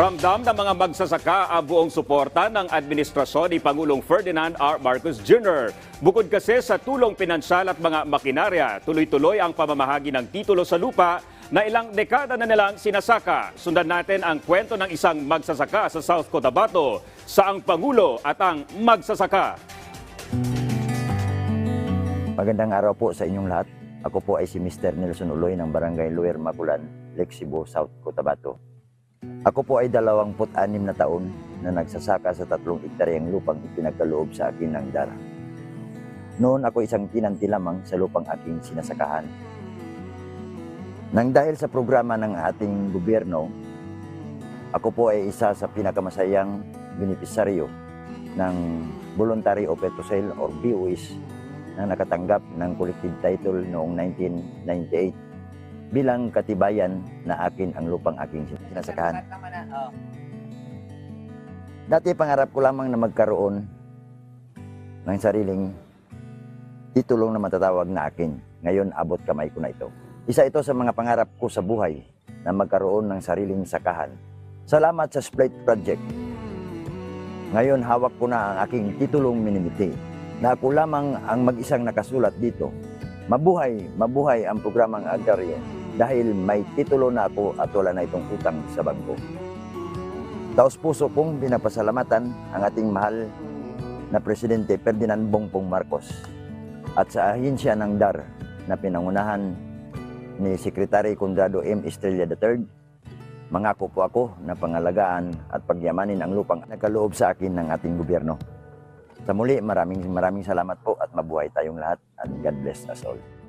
Ramdam ng mga magsasaka ang buong suporta ng administrasyon ni Pangulong Ferdinand R. Marcos Jr. Bukod kasi sa tulong pinansyal at mga makinarya, tuloy-tuloy ang pamamahagi ng titulo sa lupa na ilang dekada na nilang sinasaka. Sundan natin ang kwento ng isang magsasaka sa South Cotabato sa ang Pangulo at ang magsasaka. Magandang araw po sa inyong lahat. Ako po ay si Mr. Nelson Uloy ng Barangay Luer Makulan, Lexibo, South Cotabato. Ako po ay 26 na taon na nagsasaka sa tatlong ektaryang lupang ipinagkaloob sa akin ng Dara. Noon ako isang tinanti lamang sa lupang aking sinasakahan. Nang dahil sa programa ng ating gobyerno, ako po ay isa sa pinakamasayang benepisaryo ng Voluntary Offer to Sale or BOS na nakatanggap ng collective title noong 1998 bilang katibayan na akin ang lupang aking sinasakahan. Dati pangarap ko lamang na magkaroon ng sariling titulong na matatawag na akin. Ngayon abot kamay ko na ito. Isa ito sa mga pangarap ko sa buhay na magkaroon ng sariling sakahan. Salamat sa Splite Project. Ngayon hawak ko na ang aking titulong minimiti na ako lamang ang mag-isang nakasulat dito. Mabuhay, mabuhay ang programang agraryo dahil may titulo na ako at wala na itong utang sa bangko. Taos puso kong binapasalamatan ang ating mahal na Presidente Ferdinand Bongbong Marcos at sa ahensya ng DAR na pinangunahan ni Secretary Conrado M. Estrella III, mangako po ako na pangalagaan at pagyamanin ang lupang nagkaloob sa akin ng ating gobyerno. Sa muli, maraming maraming salamat po at mabuhay tayong lahat and God bless us all.